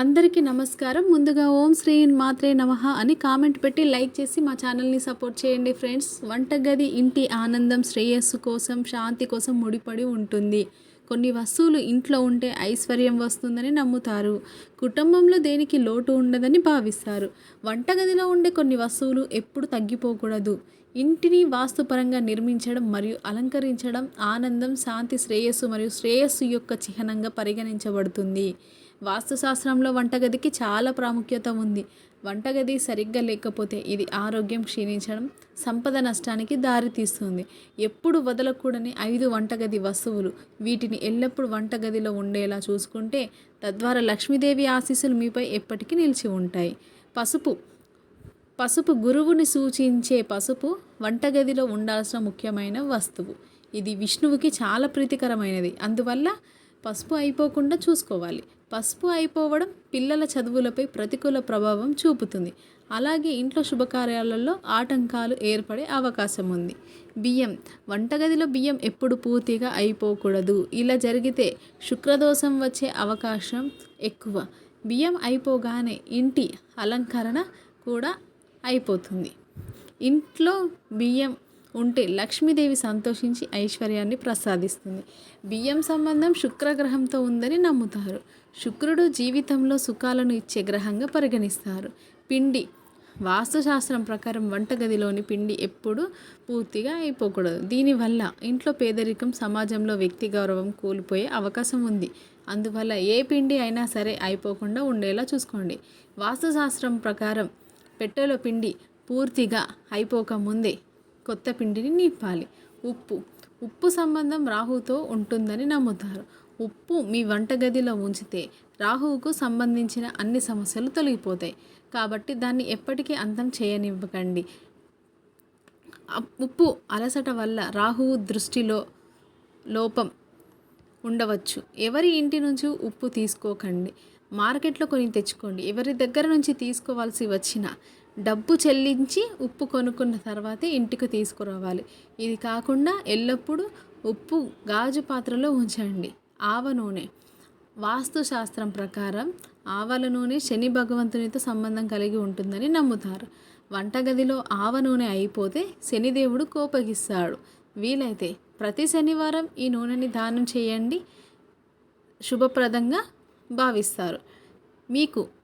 అందరికీ నమస్కారం. ముందుగా ఓం శ్రీ మాత్రే నమః అని కామెంట్ పెట్టి లైక్ చేసి మా ఛానల్ని సపోర్ట్ చేయండి ఫ్రెండ్స్. వంటగది ఇంటి ఆనందం శ్రేయస్సు కోసం శాంతి కోసం ముడిపడి ఉంటుంది. కొన్ని వస్తువులు ఇంట్లో ఉంటే ఐశ్వర్యం వస్తుందని నమ్ముతారు. కుటుంబంలో దేనికి లోటు ఉండదని భావిస్తారు. వంటగదిలో ఉండే కొన్ని వస్తువులు ఎప్పుడు తగ్గిపోకూడదు. ఇంటిని వాస్తుపరంగా నిర్మించడం మరియు అలంకరించడం ఆనందం శాంతి శ్రేయస్సు మరియు శ్రేయస్సు యొక్క చిహ్నంగా పరిగణించబడుతుంది. వాస్తుశాస్త్రంలో వంటగదికి చాలా ప్రాముఖ్యత ఉంది. వంటగది సరిగ్గా లేకపోతే ఇది ఆరోగ్యం క్షీణించడం సంపద నష్టానికి దారితీస్తుంది ఎప్పుడు వదలకూడని ఐదు వంటగది వస్తువులు. వీటిని ఎల్లప్పుడూ వంటగదిలో ఉండేలా చూసుకుంటే తద్వారా లక్ష్మీదేవి ఆశీస్సులు మీపై ఎప్పటికీ నిలిచి ఉంటాయి. పసుపు. పసుపు గురువుని సూచించే పసుపు వంటగదిలో ఉండాల్సిన ముఖ్యమైన వస్తువు. ఇది విష్ణువుకి చాలా ప్రీతికరమైనది. అందువల్ల పసుపు అయిపోకుండా చూసుకోవాలి. పసుపు అయిపోవడం పిల్లల చదువులపై ప్రతికూల ప్రభావం చూపుతుంది. అలాగే ఇంట్లో శుభకార్యాలలో ఆటంకాలు ఏర్పడే అవకాశం ఉంది. బియ్యం వంటగదిలో బియ్యం ఎప్పుడు పూర్తిగా అయిపోకూడదు. ఇలా జరిగితే శుక్రదోషం వచ్చే అవకాశం ఎక్కువ. బియ్యం అయిపోగానే ఇంటి అలంకరణ కూడా అయిపోతుంది. ఇంట్లో బియ్యం ఉంటే లక్ష్మీదేవి సంతోషించి ఐశ్వర్యాన్ని ప్రసాదిస్తుంది. బియ్యం సంబంధం శుక్రగ్రహంతో ఉందని నమ్ముతారు. శుక్రుడు జీవితంలో సుఖాలను ఇచ్చే గ్రహంగా పరిగణిస్తారు. పిండి. వాస్తుశాస్త్రం ప్రకారం వంటగదిలోని పిండి ఎప్పుడు పూర్తిగా అయిపోకూడదు. దీనివల్ల ఇంట్లో పేదరికం సమాజంలో వ్యక్తి గౌరవం కోల్పోయే అవకాశం ఉంది. అందువల్ల ఏ పిండి అయినా సరే అయిపోకుండా ఉండేలా చూసుకోండి. వాస్తుశాస్త్రం ప్రకారం పెట్టెలో పిండి పూర్తిగా అయిపోకముందే కొత్త పిండిని నింపాలి. ఉప్పు. ఉప్పు సంబంధం రాహుతో ఉంటుందని నమ్ముతారు. ఉప్పు మీ వంటగదిలో ఉంచితే రాహువుకు సంబంధించిన అన్ని సమస్యలు తొలగిపోతాయి. కాబట్టి దాన్ని ఎప్పటికీ అంతం చేయనివ్వకండి. ఉప్పు అలసట వల్ల రాహువు దృష్టిలో లోపం ఉండవచ్చు. ఎవరి ఇంటి నుంచి ఉప్పు తీసుకోకండి. మార్కెట్లో కొని తెచ్చుకోండి. ఎవరి దగ్గర నుంచి తీసుకోవాల్సి వచ్చిన డబ్బు చెల్లించి ఉప్పు కొనుక్కున్న తర్వాతే ఇంటికి తీసుకురావాలి. ఇది కాకుండా ఎల్లప్పుడూ ఉప్పు గాజు పాత్రలో ఉంచండి. ఆవ నూనె. వాస్తుశాస్త్రం ప్రకారం ఆవల నూనె శని భగవంతునితో సంబంధం కలిగి ఉంటుందని నమ్ముతారు. వంటగదిలో ఆవ నూనె అయిపోతే శనిదేవుడు కోపగిస్తాడు. వీలైతే ప్రతి శనివారం ఈ నూనెని దానం చేయండి. శుభప్రదంగా భావిస్తారు. మీకు